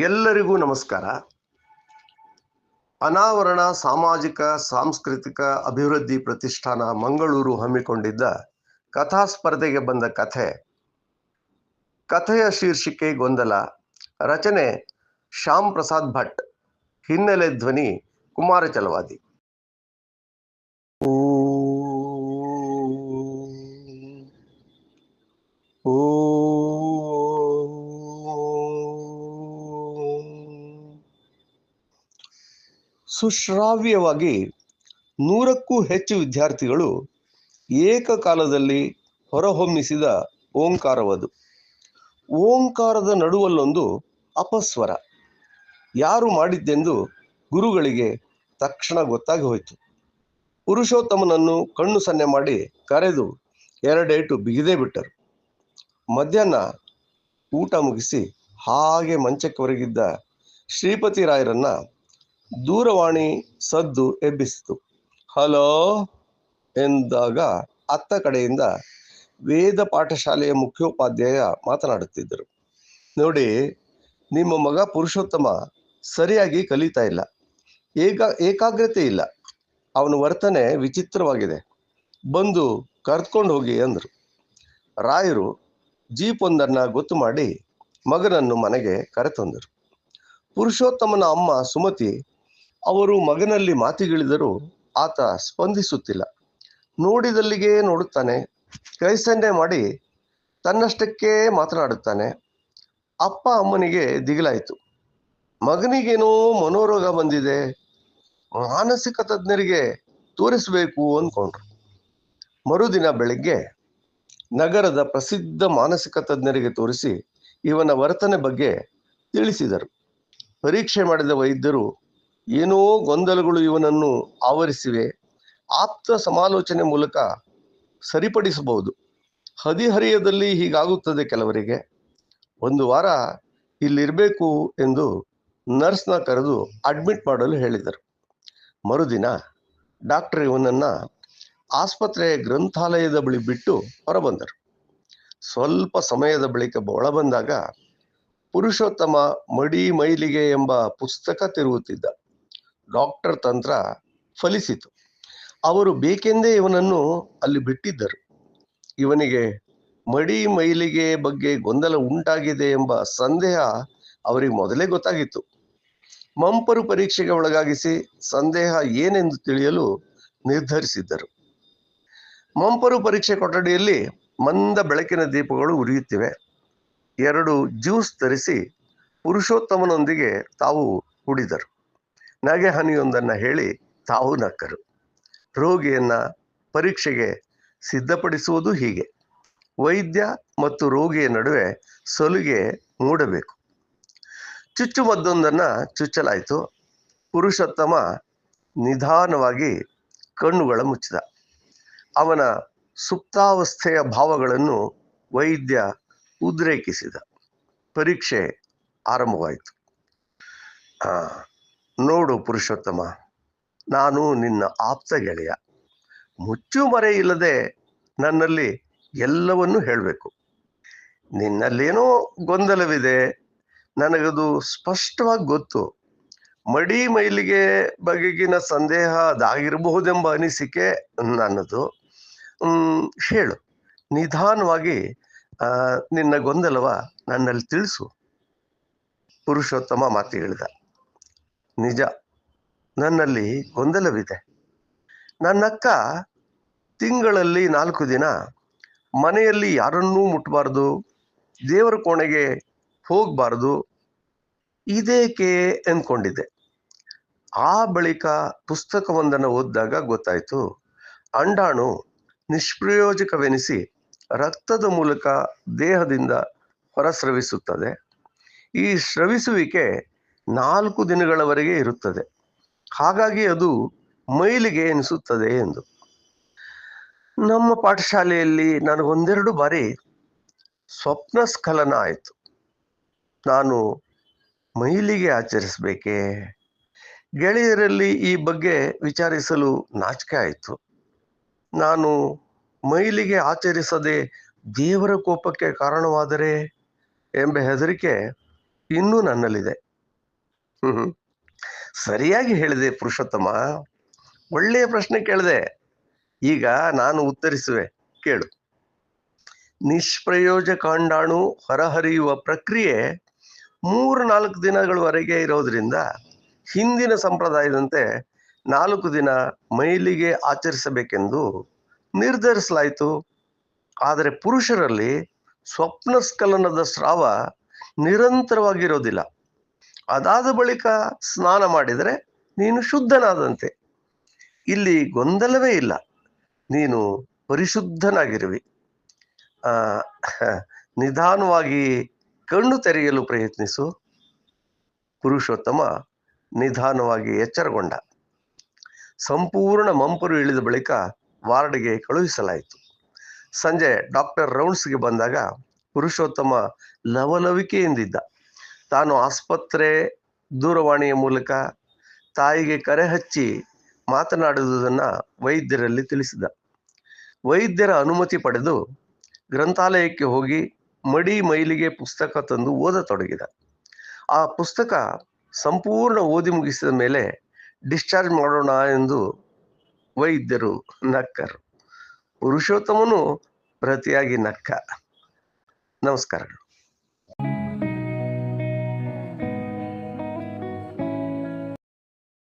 ಎಲ್ಲರಿಗೂ ನಮಸ್ಕಾರ. ಅನಾವರಣ ಸಾಮಾಜಿಕ, ಸಾಂಸ್ಕೃತಿಕ ಅಭಿವೃದ್ಧಿ ಪ್ರತಿಷ್ಠಾನ ಮಂಗಳೂರು ಹಮ್ಮಿಕೊಂಡಿದ್ದ ಕಥಾ ಸ್ಪರ್ಧೆಗೆ ಬಂದ ಕಥೆ. ಕಥೆಯ ಶೀರ್ಷಿಕೆ ಗೊಂದಲ. ರಚನೆ ಶ್ಯಾಮ್ ಪ್ರಸಾದ್ ಭಟ್, ಹಿನ್ನೆಲೆ ಧ್ವನಿ ಕುಮಾರ ಚಲವಾದಿ ಸುಶ್ರಾವ್ಯವಾಗಿ ನೂರಕ್ಕೂ ಹೆಚ್ಚು ವಿದ್ಯಾರ್ಥಿಗಳು ಏಕಕಾಲದಲ್ಲಿ ಹೊರಹೊಮ್ಮಿಸಿದ ಓಂಕಾರವದು. ಓಂಕಾರದ ನಡುವಲ್ಲೊಂದು ಅಪಸ್ವರ. ಯಾರು ಮಾಡಿದ್ದೆಂದು ಗುರುಗಳಿಗೆ ತಕ್ಷಣ ಗೊತ್ತಾಗಿ ಹೋಯಿತು. ಪುರುಷೋತ್ತಮನನ್ನು ಕಣ್ಣು ಸನ್ನೆ ಮಾಡಿ ಕರೆದು ಎರಡೇಟು ಬಿಗಿದೇ ಬಿಟ್ಟರು. ಮಧ್ಯಾಹ್ನ ಊಟ ಮುಗಿಸಿ ಹಾಗೆ ಮಂಚಕ್ಕೆ ಹೊರಗಿದ್ದ ಶ್ರೀಪತಿ ರಾಯರನ್ನ ದೂರವಾಣಿ ಸದ್ದು ಎಬ್ಬಿಸಿತು. ಹಲೋ ಎಂದಾಗ ಅತ್ತ ಕಡೆಯಿಂದ ವೇದ ಪಾಠಶಾಲೆಯ ಮುಖ್ಯೋಪಾಧ್ಯಾಯ ಮಾತನಾಡುತ್ತಿದ್ದರು. ನೋಡಿ, ನಿಮ್ಮ ಮಗ ಪುರುಷೋತ್ತಮ ಸರಿಯಾಗಿ ಕಲಿತಾ ಇಲ್ಲ. ಏಕ, ಏಕಾಗ್ರತೆ ಇಲ್ಲ. ಅವನ ವರ್ತನೆ ವಿಚಿತ್ರವಾಗಿದೆ. ಬಂದು ಕರ್ಕೊಂಡು ಹೋಗಿ ಅಂದರು. ರಾಯರು ಜೀಪ್ ಒಂದನ್ನು ಗೊತ್ತು ಮಾಡಿ ಮಗನನ್ನು ಮನೆಗೆ ಕರೆತಂದರು. ಪುರುಷೋತ್ತಮನ ಅಮ್ಮ ಸುಮತಿ ಅವರು ಮಗನಲ್ಲಿ ಮಾತಿಗಿಳಿದರೂ ಆತ ಸ್ಪಂದಿಸುತ್ತಿಲ್ಲ. ನೋಡಿದಲ್ಲಿಗೆ ನೋಡುತ್ತಾನೆ ಕೈಸನ್ನೆ ಮಾಡಿ ತನ್ನಷ್ಟಕ್ಕೆ ಮಾತನಾಡುತ್ತಾನೆ. ಅಪ್ಪ ಅಮ್ಮನಿಗೆ ದಿಗಿಲಾಯಿತು. ಮಗನಿಗೇನೋ ಮನೋರೋಗ ಬಂದಿದೆ, ಮಾನಸಿಕ ತಜ್ಞರಿಗೆ ತೋರಿಸಬೇಕು ಅಂದ್ಕೊಂಡ್ರು. ಮರುದಿನ ಬೆಳಿಗ್ಗೆ ನಗರದ ಪ್ರಸಿದ್ಧ ಮಾನಸಿಕ ತಜ್ಞರಿಗೆ ತೋರಿಸಿ ಇವನ ವರ್ತನೆ ಬಗ್ಗೆ ತಿಳಿಸಿದರು. ಪರೀಕ್ಷೆ ಮಾಡಿದ ವೈದ್ಯರು ಏನೋ ಗೊಂದಲಗಳು ಇವನನ್ನು ಆವರಿಸಿವೆ. ಆಪ್ತ ಸಮಾಲೋಚನೆ ಮೂಲಕ ಸರಿಪಡಿಸಬಹುದು. ಹದಿಹರಿಯದಲ್ಲಿ ಹೀಗಾಗುತ್ತದೆ ಕೆಲವರಿಗೆ. ಒಂದು ವಾರ ಇಲ್ಲಿರಬೇಕು ಎಂದು ನರ್ಸ್ನ ಕರೆದು ಅಡ್ಮಿಟ್ ಮಾಡಲು ಹೇಳಿದರು. ಮರುದಿನ ಡಾಕ್ಟರ್ ಇವನನ್ನು ಆಸ್ಪತ್ರೆಯ ಗ್ರಂಥಾಲಯದ ಬಳಿ ಬಿಟ್ಟು ಹೊರಬಂದರು. ಸ್ವಲ್ಪ ಸಮಯದ ಬಳಿಕ ಒಳಬಂದಾಗ ಪುರುಷೋತ್ತಮ ಮಡಿ ಮೈಲಿಗೆ ಎಂಬ ಪುಸ್ತಕ ತಿರುಗುತ್ತಿದ್ದ. ಡಾಕ್ಟರ್ ತಂತ್ರ ಫಲಿಸಿತು. ಅವರು ಬೇಕೆಂದೇ ಇವನನ್ನು ಅಲ್ಲಿ ಬಿಟ್ಟಿದ್ದರು. ಇವನಿಗೆ ಮಡಿ ಮೈಲಿಗೆ ಬಗ್ಗೆ ಗೊಂದಲ ಉಂಟಾಗಿದೆ ಎಂಬ ಸಂದೇಹ ಅವರಿಗೆ ಮೊದಲೇ ಗೊತ್ತಾಗಿತ್ತು. ಮಂಪರು ಪರೀಕ್ಷೆಗೆ ಒಳಗಾಗಿಸಿ ಸಂದೇಹ ಏನೆಂದು ತಿಳಿಯಲು ನಿರ್ಧರಿಸಿದ್ದರು. ಮಂಪರು ಪರೀಕ್ಷೆ ಕೊಠಡಿಯಲ್ಲಿ ಮಂದ ಬೆಳಕಿನ ದೀಪಗಳು ಉರಿಯುತ್ತಿವೆ. ಎರಡು ಜ್ಯೂಸ್ ತರಿಸಿ ಪುರುಷೋತ್ತಮನೊಂದಿಗೆ ತಾವು ಕುಡಿದರು. ನಗೆ ಹನಿಯೊಂದನ್ನು ಹೇಳಿ ತಾವು ನಕ್ಕರು. ರೋಗಿಯನ್ನ ಪರೀಕ್ಷೆಗೆ ಸಿದ್ಧಪಡಿಸುವುದು ಹೀಗೆ. ವೈದ್ಯ ಮತ್ತು ರೋಗಿಯ ನಡುವೆ ಸಲುಗೆ ಮೂಡಬೇಕು. ಚುಚ್ಚುಮದ್ದೊಂದನ್ನು ಚುಚ್ಚಲಾಯಿತು. ಪುರುಷೋತ್ತಮ ನಿಧಾನವಾಗಿ ಕಣ್ಣುಗಳ ಮುಚ್ಚಿದ. ಅವನ ಸುಪ್ತಾವಸ್ಥೆಯ ಭಾವಗಳನ್ನು ವೈದ್ಯ ಉದ್ರೇಕಿಸಿದ. ಪರೀಕ್ಷೆ ಆರಂಭವಾಯಿತು. ನೋಡು ಪುರುಷೋತ್ತಮ, ನಾನು ನಿನ್ನ ಆಪ್ತ ಗೆಳೆಯ. ಮುಚ್ಚು ಮರೆ ಇಲ್ಲದೆ ನನ್ನಲ್ಲಿ ಎಲ್ಲವನ್ನೂ ಹೇಳಬೇಕು. ನಿನ್ನಲ್ಲೇನೋ ಗೊಂದಲವಿದೆ, ನನಗದು ಸ್ಪಷ್ಟವಾಗಿ ಗೊತ್ತು. ಮಡಿ ಮೈಲಿಗೆ ಬಗೆಗಿನ ಸಂದೇಹ ಅದಾಗಿರಬಹುದೆಂಬ ಅನಿಸಿಕೆ ನನ್ನದು. ಹೇಳು. ನಿಧಾನವಾಗಿ ನಿನ್ನ ಗೊಂದಲವ ನನ್ನಲ್ಲಿ ತಿಳಿಸು. ಪುರುಷೋತ್ತಮ ಮಾತು ಹೇಳಿದ. ನಿಜ. ನನ್ನಲ್ಲಿ ಗೊಂದಲವಿದೆ. ನನ್ನಕ್ಕ ತಿಂಗಳಲ್ಲಿ ನಾಲ್ಕು ದಿನ ಮನೆಯಲ್ಲಿ ಯಾರನ್ನೂ ಮುಟ್ಟಬಾರ್ದು ದೇವರ ಕೋಣೆಗೆ ಹೋಗಬಾರ್ದು, ಇದೇಕೆ ಅಂದ್ಕೊಂಡಿದ್ದೆ ಆ ಬಳಿಕ ಪುಸ್ತಕವೊಂದನ್ನು ಓದಿದಾಗ ಗೊತ್ತಾಯಿತು, ಅಂಡಾಣು ನಿಷ್ಪ್ರಯೋಜಕವೆನಿಸಿ ರಕ್ತದ ಮೂಲಕ ದೇಹದಿಂದ ಹೊರಸ್ರವಿಸುತ್ತದೆ. ಈ ಸ್ರವಿಸುವಿಕೆ ನಾಲ್ಕು ದಿನಗಳವರೆಗೆ ಇರುತ್ತದೆ. ಹಾಗಾಗಿ ಅದು ಮೈಲಿಗೆ ಎನಿಸುತ್ತದೆ ಎಂದು. ನಮ್ಮ ಪಾಠಶಾಲೆಯಲ್ಲಿ ನನಗೊಂದೆರಡು ಬಾರಿ ಸ್ವಪ್ನ ಸ್ಖಲನ ಆಯಿತು. ನಾನು ಮೈಲಿಗೆ ಆಚರಿಸಬೇಕೇ? ಗೆಳೆಯರಲ್ಲಿ ಈ ಬಗ್ಗೆ ವಿಚಾರಿಸಲು ನಾಚಿಕೆ ಆಯಿತು. ನಾನು ಮೈಲಿಗೆ ಆಚರಿಸದೆ ದೇವರ ಕೋಪಕ್ಕೆ ಕಾರಣವಾದರೆ ಎಂಬ ಹೆದರಿಕೆ ಇನ್ನೂ ನನ್ನಲ್ಲಿದೆ. ಸರಿಯಾಗಿ ಹೇಳಿದೆ ಪುರುಷೋತ್ತಮ. ಒಳ್ಳೆಯ ಪ್ರಶ್ನೆ ಕೇಳಿದೆ. ಈಗ ನಾನು ಉತ್ತರಿಸುವೆ, ಕೇಳು. ನಿಷ್ಪ್ರಯೋಜಕಾಂಡಾಣು ಹೊರಹರಿಯುವ ಪ್ರಕ್ರಿಯೆ ಮೂರು ನಾಲ್ಕು ದಿನಗಳವರೆಗೆ ಇರೋದ್ರಿಂದ ಹಿಂದಿನ ಸಂಪ್ರದಾಯದಂತೆ ನಾಲ್ಕು ದಿನ ಮೈಲಿಗೆ ಆಚರಿಸಬೇಕೆಂದು ನಿರ್ಧರಿಸಲಾಯಿತು. ಆದರೆ ಪುರುಷರಲ್ಲಿ ಸ್ವಪ್ನ ಸ್ಕಲನದ ಸ್ರಾವ ನಿರಂತರವಾಗಿರೋದಿಲ್ಲ. ಅದಾದ ಬಳಿಕ ಸ್ನಾನ ಮಾಡಿದರೆ ನೀನು ಶುದ್ಧನಾದಂತೆ. ಇಲ್ಲಿ ಗೊಂದಲವೇ ಇಲ್ಲ. ನೀನು ಪರಿಶುದ್ಧನಾಗಿರುವಿ. ನಿಧಾನವಾಗಿ ಕಣ್ಣು ತೆರೆಯಲು ಪ್ರಯತ್ನಿಸು. ಪುರುಷೋತ್ತಮ ನಿಧಾನವಾಗಿ ಎಚ್ಚರಗೊಂಡ. ಸಂಪೂರ್ಣ ಮಂಪರು ಇಳಿದ ಬಳಿಕ ವಾರ್ಡ್ಗೆ ಕಳುಹಿಸಲಾಯಿತು. ಸಂಜೆ ಡಾಕ್ಟರ್ ರೌಂಡ್ಸ್ಗೆ ಬಂದಾಗ ಪುರುಷೋತ್ತಮ ಲವಲವಿಕೆಯಿಂದಿದ್ದ. ತಾನು ಆಸ್ಪತ್ರೆ ದೂರವಾಣಿಯ ಮೂಲಕ ತಾಯಿಗೆ ಕರೆ ಹಚ್ಚಿ ಮಾತನಾಡುವುದನ್ನು ವೈದ್ಯರಲ್ಲಿ ತಿಳಿಸಿದ. ವೈದ್ಯರ ಅನುಮತಿ ಪಡೆದು ಗ್ರಂಥಾಲಯಕ್ಕೆ ಹೋಗಿ ಮಡಿ ಮೈಲಿಗೆ ಪುಸ್ತಕ ತಂದು ಓದತೊಡಗಿದ ಆ ಪುಸ್ತಕ ಸಂಪೂರ್ಣ ಓದಿ ಮುಗಿಸಿದ ಮೇಲೆ ಡಿಸ್ಚಾರ್ಜ್ ಮಾಡೋಣ ಎಂದು ವೈದ್ಯರು ನಕ್ಕರು. ಪುರುಷೋತ್ತಮನು ಪ್ರತಿಯಾಗಿ ನಕ್ಕ. ನಮಸ್ಕಾರಗಳು.